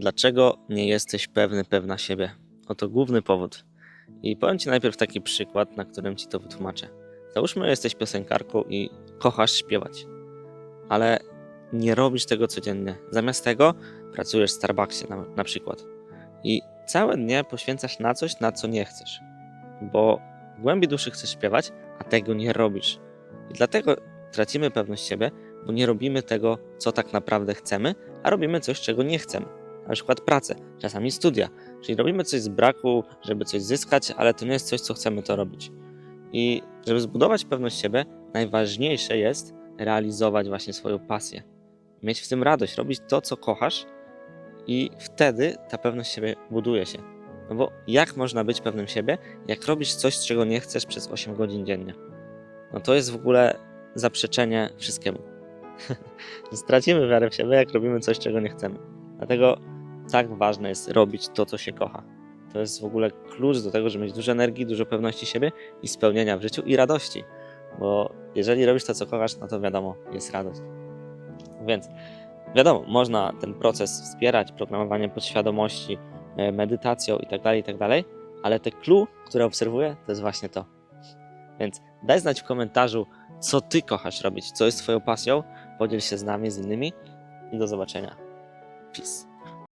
Dlaczego nie jesteś pewny, pewna siebie? Oto główny powód. I powiem Ci najpierw taki przykład, na którym Ci to wytłumaczę. Załóżmy, jesteś piosenkarką i kochasz śpiewać, ale nie robisz tego codziennie. Zamiast tego pracujesz w Starbucksie na, na przykład. I całe dnie poświęcasz na coś, na co nie chcesz. Bo w głębi duszy chcesz śpiewać, a tego nie robisz. I dlatego tracimy pewność siebie, bo nie robimy tego, co tak naprawdę chcemy, a robimy coś, czego nie chcemy. Na przykład pracę, czasami studia. Czyli robimy coś z braku, żeby coś zyskać, ale to nie jest coś, co chcemy to robić. I żeby zbudować pewność siebie, najważniejsze jest realizować właśnie swoją pasję. Mieć w tym radość, robić to, co kochasz, i wtedy ta pewność siebie buduje się. No bo jak można być pewnym siebie, jak robisz coś, czego nie chcesz przez 8 godzin dziennie? No to jest w ogóle zaprzeczenie wszystkiemu. Stracimy wiarę w siebie, jak robimy coś, czego nie chcemy. Dlatego tak ważne jest robić to, co się kocha. To jest w ogóle klucz do tego, żeby mieć dużo energii, dużo pewności siebie i spełnienia w życiu i radości. Bo jeżeli robisz to, co kochasz, no to wiadomo, jest radość. Więc wiadomo, można ten proces wspierać programowaniem podświadomości, e, medytacją itd., itd., ale te clue, które obserwuję, to jest właśnie to. Więc daj znać w komentarzu, co ty kochasz robić, co jest twoją pasją, podziel się z nami, z innymi i do zobaczenia. Peace.